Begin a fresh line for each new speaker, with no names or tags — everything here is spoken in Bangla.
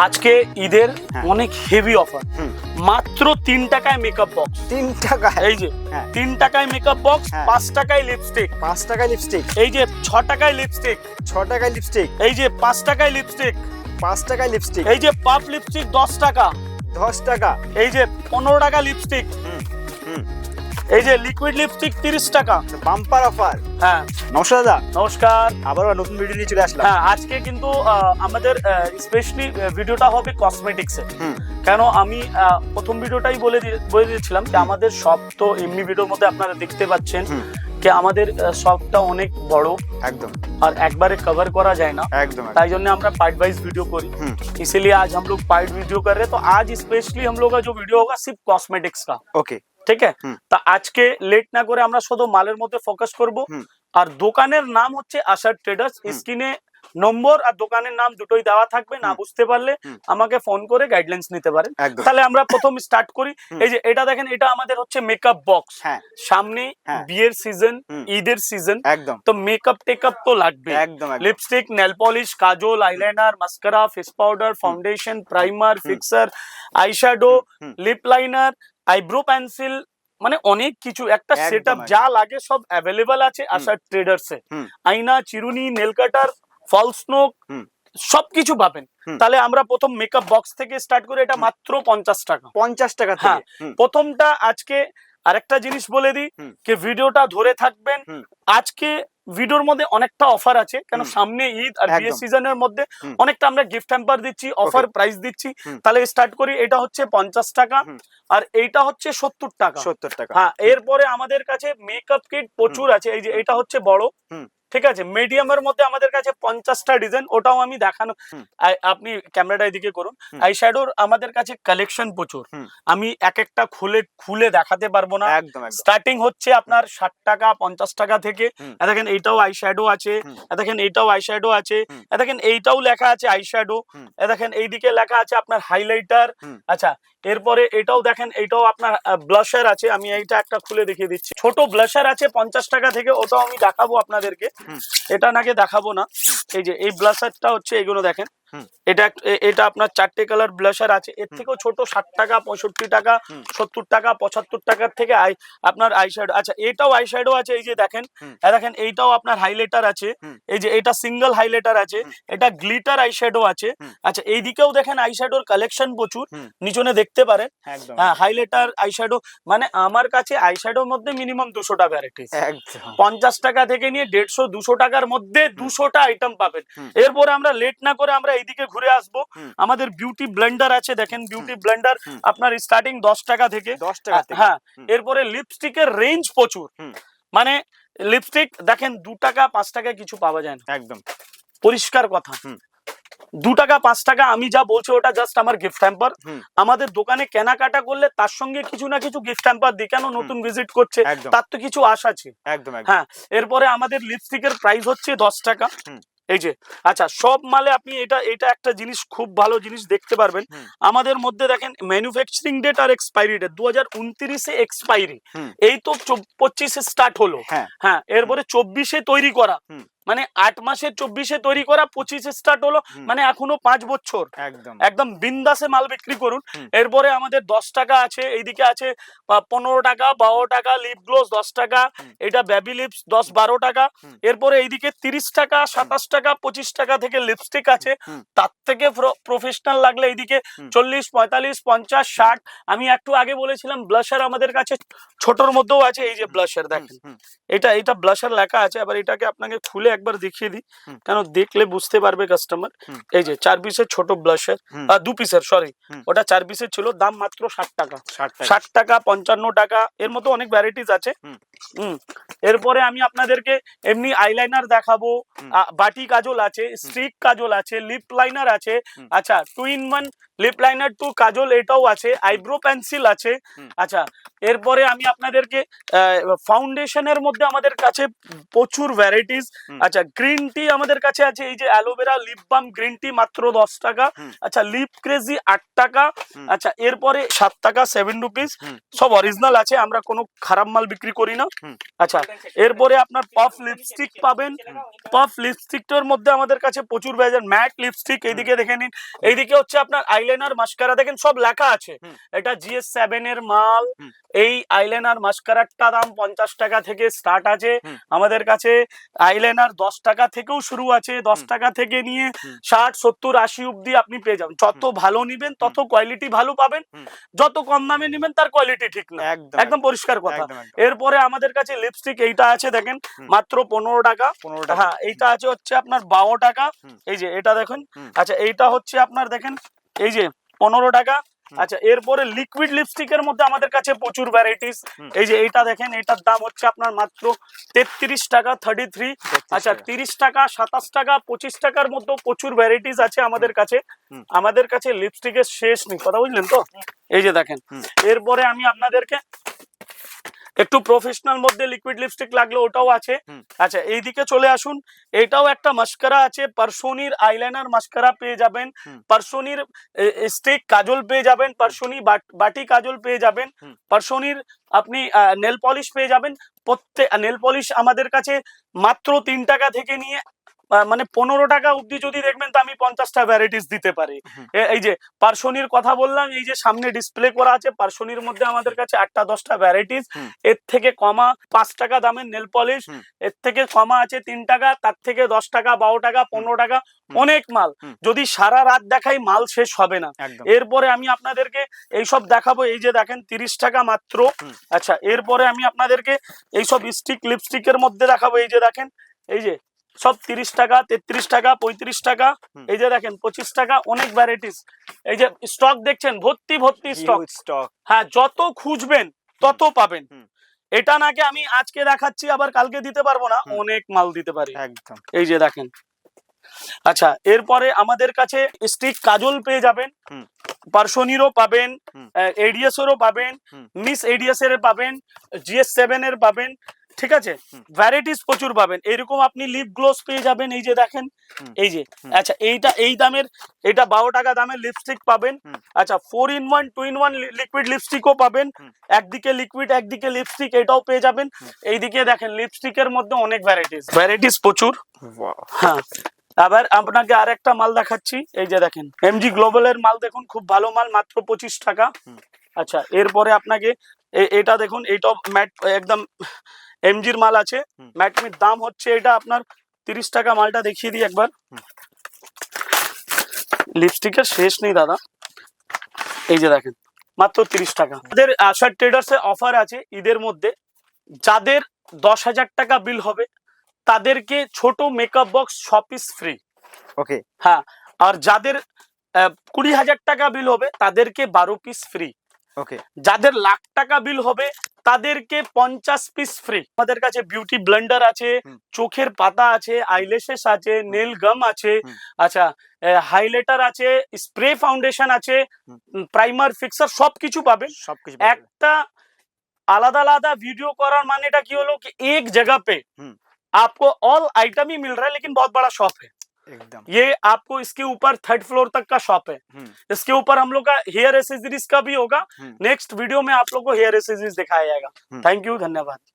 আজকে ঈদের
হ্যাঁ।
অনেক হেভি অফার মাত্র তিন টাকায় মেকআপ বক্স
তিন টাকা
এই যে
হ্যাঁ।
তিন টাকায় মেকআপ বক্স
হ্যাঁ।
পাঁচ টাকায় লিপস্টিক
পাঁচ টাকায় লিপস্টিক
এই যে ছ টাকায় লিপস্টিক
ছ টাকায় লিপস্টিক
এই যে পাঁচ টাকায় লিপস্টিক
পাঁচ টাকায় লিপস্টিক
এই যে পাপ লিপস্টিক দশ টাকা।
দশ টাকা।
এই যে পনেরো টাকা লিপস্টিক এই যে লিকুইড লিপস্টিক তিরিশ টাকা
বাম্পার অফার
হ্যাঁ
নমস্কার দাদা
নমস্কার
আবারও নতুন ভিডিও নিয়ে চলে আসলাম
হ্যাঁ আজকে কিন্তু আহ, আমাদের স্পেশালি ভিডিওটা হবে কসমেটিক্সের
হুম
কেন আমি আহ, প্রথম ভিডিওটাই বলে দিয়ে- বলে দিয়েছিলাম যে আমাদের সব তো এমনি ভিডিওর মধ্যে আপনারা দেখতে পাচ্ছেন
হুম
যে আমাদের শপটা অনেক বড়
একদম
और একবারে কভার করা যায় না
একদম একদম।
তাই জন্য আমরা पार्ट वाइज वीडियो करी
হুম
इसीलिए आज हम लोग पार्ट वीडियो कर रहे हैं तो आज स्पेशली हम लोग का जो वीडियो होगा सिर्फ कॉस्मेटिक्स का
ওকে
ঠিক আছে? তা আজকে লেট না করে আমরা শুধু মালের মধ্যে ফোকাস করব। আর দোকানের নাম হচ্ছে আশার ট্রেডার্স। স্ক্রিনে নম্বর আর দোকানের নাম দুটোই দেওয়া থাকবে। না বুঝতে পারলে আমাকে ফোন করে গাইডলাইন্স নিতে পারেন। তাহলে আমরা প্রথম স্টার্ট করি। এই যে এটা দেখেন এটা আমাদের হচ্ছে মেকআপ বক্স
হ্যাঁ।
সামনে
হ্যাঁ।
বিয়ের সিজন ঈদের সিজন
একদম।
তো মেকআপ টেকআপ তো লাগবে
একদম
lipstick nail polish kajal eyeliner mascara face powder foundation primer fixer
eyeshadow.
Lip liner eyebrow pencil মানে অনেক কিছু একটা সেট
আপ
যা লাগে সব অ্যাভেলেবল আছে আশা ট্রেডার্সে
এ।
আইনা চিরুনি নেল কাটার ফলস নোক সবকিছু পাবেন। তাহলে আমরা প্রথম মেকআপ বক্স থেকে স্টার্ট করে এটা মাত্র পঞ্চাশ টাকা।
পঞ্চাশ টাকা
হ্যাঁ। প্রথমটা আজকে আরেকটা জিনিস বলে দিই যে ভিডিওটা ধরে থাকবেন। আজকে ভিডিওর মধ্যে অনেকটা অফার আছে কেন সামনে ঈদ আর বিয়ে। সিজনের মধ্যে অনেকটা আমরা গিফট হ্যাম্পার দিচ্ছি অফার প্রাইস দিচ্ছি। তাহলে স্টার্ট করি এটা হচ্ছে পঞ্চাশ টাকা আর এইটা হচ্ছে সত্তর টাকা।
সত্তর টাকা।
হ্যাঁ এরপরে আমাদের কাছে মেকআপ কিট প্রচুর আছে এই যে এটা হচ্ছে বড়। ঠিক আছে মিডিয়ামের মধ্যে আমাদের কাছে পঞ্চাশটা ডিজাইন ওটাও আমি দেখানো আপনি ক্যামেরাটা এদিকে করুন।
আই
শ্যাডোর আমাদের কাছে কালেকশন প্রচুর। আমি এক একটা খুলে খুলে দেখাতে পারব না। স্টার্টিং হচ্ছে আপনার ষাট টাকা পঞ্চাশ টাকা থেকে। দেখেন এইটাও আই
শ্যাডো
আছে। দেখেন এইটাও আই
শ্যাডো
আছে। দেখেন এইটাও লেখা আছে
আই
শ্যাডো দেখেন এইদিকে লেখা আছে আপনার হাইলাইটার আচ্ছা এরপরে এটাও দেখেন এটাও আপনার ব্লাশার আছে আমি এইটা একটা খুলে দেখিয়ে দিচ্ছি। ছোট ব্লাশার আছে পঞ্চাশ টাকা থেকে ওটাও আমি দেখাবো আপনাদেরকে। এটা নাকি দেখাবো না। এই যে এই ব্লাশারটা হচ্ছে এগুলো দেখেন। এটা এটা আপনার চারটে কালার ব্লাশার আছে। এর থেকেও ছোট ষাট টাকা পঁয়ষট্টি টাকা সত্তর টাকা পঁচাত্তর টাকার থেকে আই আপনার আইশ্যাডো আচ্ছা এটাও আইশ্যাডো আছে এই যে দেখেন। দেখেন এইটাও আপনার হাইলাইটার আছে। এই যে এটা সিঙ্গেল হাইলাইটার আছে। এটা গ্লিটার আইশ্যাডো আছে। আচ্ছা এইদিকেও দেখেন আইশ্যাডোর কালেকশন প্রচুর। নিচনে দেখতে পারেন। হ্যাঁ হাইলাইটার আইশ্যাডো মানে আমার কাছে আইশ্যাডোর মধ্যে মিনিমাম দুশোটা ভ্যারাইটিস
একদম।
পঞ্চাশ টাকা থেকে নিয়ে দেড়শো দুশো টাকার মধ্যে দুশোটা আইটেম পাবেন। এরপরে আমরা লেট না করে আমরা এইদিকে ঘুরে আসব। আমাদের বিউটি ব্লেন্ডার আছে দেখেন বিউটি ব্লেন্ডার আপনার স্টার্টিং দশ টাকা থেকে।
দশ টাকা
হ্যাঁ। এরপরে লিপস্টিকের রেঞ্জ প্রচুর। মানে লিপস্টিক দেখেন দু টাকা পাঁচ টাকা কিছু পাওয়া যায় না।
একদম।
পরিষ্কার কথা। দু টাকা পাঁচ টাকা আমি যা বলছি ওটা জাস্ট আমার গিফট হ্যাম্পার আমাদের দোকানে কেনাকাটা করলে তার সঙ্গে কিছু না কিছু গিফট হ্যাম্পার দিই কেন নতুন ভিজিট করছে? তার তো কিছু আশ আছে।
একদম
হ্যাঁ এরপরে আমাদের লিপস্টিকের প্রাইস হচ্ছে দশ টাকা। এই যে আচ্ছা সব মালে আপনি এটা এটা একটা জিনিস খুব ভালো জিনিস দেখতে পারবেন। আমাদের মধ্যে দেখেন ম্যানুফ্যাকচারিং ডেট আর এক্সপায়ারি ডেট দু হাজার উনত্রিশে এক্সপায়ারি এই তো পঁচিশে স্টার্ট হলো।
হ্যাঁ।
হ্যাঁ এরপরে চব্বিশে তৈরি করা। মানে আট মাসে চব্বিশে তৈরি করা পঁচিশে স্টার্ট হলো মানে এখনও পাঁচ বছর।
একদম।
একদম বিন্দাসে মাল বিক্রি করুন। এরপরে আমাদের দশ টাকা আছে এইদিকে আছে পনেরো টাকা বারো টাকা লিপ গ্লোস দশ টাকা এটা বেবি লিপস দশ বারো টাকা। এরপরে এইদিকে তিরিশ টাকা সাতাশ টাকা পঁচিশ টাকা থেকে লিপস্টিক আছে। তার থেকে প্রফেশনাল লাগলে এইদিকে চল্লিশ পঁয়তাল্লিশ পঞ্চাশ ষাট। আমি একটু আগে বলেছিলাম ব্লাশার আমাদের কাছে ছোটর মধ্যেও আছে এই যে ব্লাশার দেখেন। এটা এটা ব্লাশার লেখা আছে আবার এটাকে আপনাকে খুলে একবার দেখিয়ে দিই। কেন দেখলে বুঝতে পারবে কাস্টমার এই যে চার পিসের ছোট ব্লাশার দু পিসের সরি ওটা চার পিসের ছিল দাম মাত্র ষাট টাকা।
ষাট টাকা।
পঞ্চান্ন টাকা এর মতো অনেক ভ্যারাইটিস আছে।
হুম।
এরপরে আমি আপনাদেরকে এমনি আইলাইনার দেখাবো। বাটি কাজল আছে স্ট্রিক কাজল আছে লিপ লাইনার আছে। আচ্ছা two in one lip liner two kajal এটাও আছে আইব্রো পেন্সিল আছে। আচ্ছা এরপরে আমি আপনাদেরকে ফাউন্ডেশনের মধ্যে আমাদের কাছে প্রচুর ভ্যারাইটিস আচ্ছা গ্রিন টি আমাদের কাছে আছে এই যে aloe vera lip balm green tea মাত্র দশ টাকা আচ্ছা লিপ ক্রেজি আট টাকা আচ্ছা এরপরে সাত টাকা সেভেন রুপিস সব অরিজিনাল আছে আমরা কোনো খারাপ মাল বিক্রি করি না আচ্ছা এরপরে আপনার পফ লিপস্টিক পাবেন পফ লিপস্টিকটার মধ্যে আমাদের কাছে প্রচুর ভেজাল ম্যাট লিপস্টিক এইদিকে দেখে নিন এইদিকে হচ্ছে আপনার আইলাইনার মাস্কারা দেখেন সব লেখা আছে এটা জিএস সেভেন এর মাল। এই আইলাইনার মাস্কারাটা দাম পঞ্চাশ টাকা থেকে স্টার্ট আছে। আমাদের কাছে আইলাইনার দশ টাকা থেকেও শুরু আছে। দশ টাকা থেকে নিয়ে ষাট সত্তর আশি অব্দি আপনি পেয়ে যাবেন। যত ভালো নিবেন তত কোয়ালিটি ভালো পাবেন। যত কম দামে নিবেন তার কোয়ালিটি ঠিক না।
একদম
পরিষ্কার কথা। এরপরে আমাদের কাছে লিপস্টিক এইটা আছে দেখেন মাত্র পনেরো টাকা।
পনেরো টাকা।
হ্যাঁ এইটা আছে হচ্ছে আপনার বারো টাকা। এই যে এটা দেখুন। আচ্ছা এইটা হচ্ছে আপনার দেখেন এই যে পনেরো টাকা। আচ্ছা এরপরে লিকুইড লিপস্টিকের মধ্যে আমাদের কাছে প্রচুর ভ্যারাইটিস এই যে এইটা দেখেন এটার দাম হচ্ছে আপনার মাত্র তেত্রিশ টাকা থার্টি থ্রি আচ্ছা তিরিশ টাকা সাতাশ টাকা পঁচিশ টাকার মধ্যে প্রচুর ভ্যারাইটিস আছে আমাদের কাছে। আমাদের কাছে লিপস্টিকের শেষ নেই। কথা বুঝলেন তো? এই যে দেখেন এরপরে আমি আপনাদেরকে একটু প্রফেশনাল মধ্যে লিকুইড লিপস্টিক লাগলে ওটাও আছে। আচ্ছা এইদিকে চলে আসুন। এটাও একটা মাস্কারা আছে পার্সোনির আইলাইনার মাস্কারা পেয়ে যাবেন। পার্সোনির স্টিক কাজল পেয়ে যাবেন। পার্সোনি বাটি কাজল পেয়ে যাবেন। পার্সোনির আপনি নেল পলিশ পেয়ে যাবেন। প্রত্যেক নেল পলিশ আমাদের কাছে মাত্র তিন টাকা থেকে নিয়ে মানে পনেরো টাকা অব্দি যদি দেখবেন তো আমি পঞ্চাশটা ভ্যারাইটিস দিতে পারি। এই যে পার্সোনির কথা বললাম এই যে সামনে ডিসপ্লে করা আছে পার্সোনির মধ্যে আমাদের কাছে আটটা দশটা ভ্যারাইটিস এর থেকে কমা পাঁচ টাকা দামের নেল পলিশ এর থেকে কমা আছে তিন টাকা তার থেকে দশ টাকা বারো টাকা পনেরো টাকা অনেক মাল। যদি সারা রাত দেখাই মাল শেষ হবে না। এরপরে আমি আপনাদেরকে এইসব দেখাবো এই যে দেখেন তিরিশ টাকা মাত্র। আচ্ছা এরপরে আমি আপনাদেরকে এইসব স্টিক লিপস্টিকের মধ্যে দেখাবো এই যে দেখেন এই যে সব তিরিশ টাকা তেত্রিশ টাকা পঁয়ত্রিশ টাকা। এই যে দেখেন পঁচিশ টাকা অনেক ভ্যারাইটিস এই যে স্টক দেখছেন ভর্তি ভর্তি স্টক
স্টক
হ্যাঁ যত খুঁজবেন তত পাবেন। এটা নাকি আমি আজকে দেখাচ্ছি আবার কালকে দিতে পারব না? অনেক মাল দিতে পারি।
একদম।
এই যে দেখেন। আচ্ছা এরপরে আমাদের কাছে স্টিক কাজল পেয়ে যাবেন। পার্সোনিরও পাবেন। এডিএস এরও পাবেন মিস এডিএস এর পাবেন জিএস সেভেন এর পাবেন। ঠিক আছে। ভ্যারাইটিস প্রচুর পাবেন। এরকম আপনি লিপ গ্লোস পেয়ে যাবেন এই যে দেখেন এই যে আচ্ছা এইটা এই দামের এটা বারো টাকা দামের লিপস্টিক পাবেন। আচ্ছা four in one two in one liquid লিপস্টিকও পাবেন। একদিকে লিকুইড একদিকে লিপস্টিক এটাও পেয়ে যাবেন। এইদিকে দেখেন লিপস্টিকের মধ্যে অনেক ভ্যারাইটিস ভ্যারাইটিস প্রচুর। হ্যাঁ। আবার আপনাকে আর একটা মাল দেখাচ্ছি। এই যে দেখেন এমজি গ্লোবালের মাল দেখুন খুব ভালো মাল মাত্র পঁচিশ টাকা। আচ্ছা এরপরে আপনাকে এটা দেখুন এটা ম্যাট একদম এমজির মাল আছে। ম্যাটমির দাম হচ্ছে এটা আপনার তিরিশ টাকা মালটা দেখিয়ে দিই একবার। লিপস্টিকের শেষ নেই দাদা। এই যে দেখেন মাত্র তিরিশ টাকা। আমাদের আশা ট্রেডার্স অফার আছে ঈদের মধ্যে। যাদের দশ হাজার টাকা বিল হবে তাদেরকে ছোট মেকআপ বক্স ছ পিস ফ্রি
ওকে
হ্যাঁ আর যাদের কুড়ি হাজার টাকা বিল হবে তাদেরকে বারো পিস ফ্রি
ওকে
যাদের লাখ টাকা বিল হবে তাদেরকে পঞ্চাশ পিস ফ্রি আমাদের কাছে বিউটি ব্লেন্ডার আছে
হুম।
চোখের পাতা আছে আইলেশেস আছে নেল গাম আছে
হুম।
আচ্ছা হাইলাইটার আছে স্প্রে ফাউন্ডেশন আছে
হুম।
প্রাইমার ফিক্সার সবকিছু পাবেন
সবকিছু
একটা আলাদা आलादा वीडियो करार मानेटा की होलो कि एक जगह पे
हम्म।
आपको ऑल आइटम ही मिल रहा है लेकिन बहुत बड़ा शॉप है ये आपको इसके ऊपर थर्ड फ्लोर तक का शॉप है।
हम्म।
इसके ऊपर हम लोग का हेयर एसेसरीज का भी होगा।
हम्म।
नेक्स्ट वीडियो में आप लोग को हेयर एसेसरीज दिखाया जाएगा।
हम्म।
थैंक यू धन्यवाद।